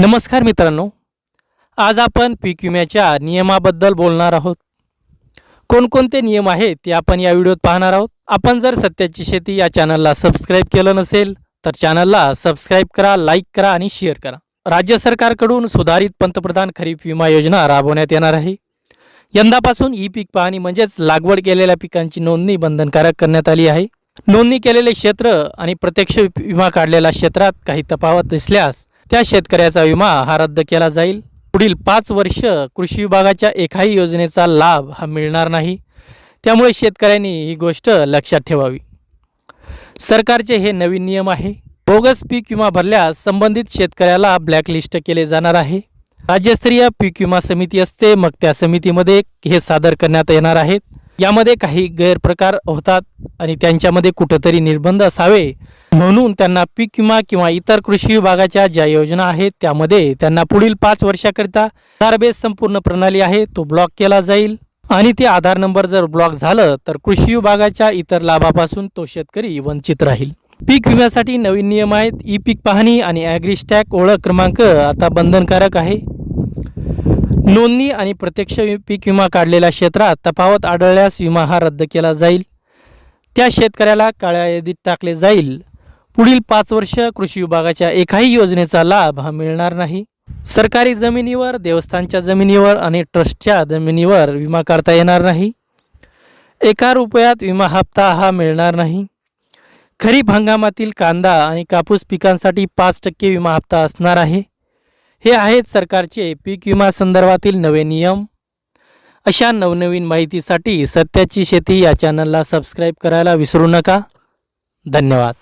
नमस्कार मित्रांनो. आज आपण पीक विम्याच्या नियमाबद्दल बोलणार आहोत. कोणकोणते नियम आहेत ते आपण या व्हिडिओत पाहणार आहोत. आपण जर सत्याची शेती या चॅनलला सबस्क्राईब केलं नसेल तर चॅनलला सबस्क्राईब करा लाईक करा आणि शेअर करा. राज्य सरकारकडून सुधारित पंतप्रधान खरीप विमा योजना राबवण्यात येणार आहे. यंदापासून ई पीक पाहणी म्हणजेच लागवड केलेल्या पिकांची नोंदणी बंधनकारक करण्यात आली आहे. नोंदणी केलेले क्षेत्र आणि प्रत्यक्ष विमा काढलेल्या क्षेत्रात काही तफावत दिसल्यास त्या शेतकऱ्याचा विमा हा रद्द केला जाईल. पुढील पाच वर्ष कृषी विभागाच्या एकाही योजनेचा लाभ हा मिळणार नाही. त्यामुळे शेतकऱ्यांनी ही गोष्ट लक्षात ठेवावी. सरकारचे हे नवीन नियम आहे. बोगस पीक विमा भरल्यास संबंधित शेतकऱ्याला ब्लॅकलिस्ट केले जाणार आहे. राज्यस्तरीय पीक विमा समिती असते मग त्या समितीमध्ये हे सादर करण्यात येणार आहेत. यामध्ये काही गैरप्रकार होतात आणि त्यांच्यामध्ये कुठंतरी निर्बंध असावे. म्हणून त्यांना पीक विमा किंवा इतर कृषी विभागाच्या ज्या योजना आहेत त्यामध्ये त्यांना पुढील पाच वर्षाकरिता आधारबेस संपूर्ण प्रणाली आहे तो ब्लॉक केला जाईल. आणि ते आधार नंबर जर ब्लॉक झालं तर कृषी विभागाच्या इतर लाभापासून तो शेतकरी वंचित राहील. पीक विम्यासाठी नवीन नियम आहेत ई पीक पाहणी आणि ॲग्रिस्टॅक ओळख क्रमांक आता बंधनकारक आहे. नोंदणी आणि प्रत्यक्ष वि- पीक विमा काढलेल्या क्षेत्रात तफावत आढळल्यास विमा हा रद्द केला जाईल. त्या शेतकऱ्याला काळ्या यादीत टाकले जाईल. पुढील पाच वर्ष कृषी विभागाच्या एकाही योजनेचा लाभ हा मिळणार नाही. सरकारी जमिनीवर देवस्थानच्या जमिनीवर आणि ट्रस्टच्या जमिनीवर विमा काढता येणार नाही. एका रुपयात विमा हप्ता हा मिळणार नाही. खरीप हंगामातील कांदा आणि कापूस पिकांसाठी पाच टक्के विमा हप्ता असणार आहे. हे आहेत सरकारचे पीक विमा संदर्भातील नवे नियम. अशा नवनवीन माहितीसाठी सत्याची शेती या चॅनलला सबस्क्राईब करायला विसरू नका. धन्यवाद.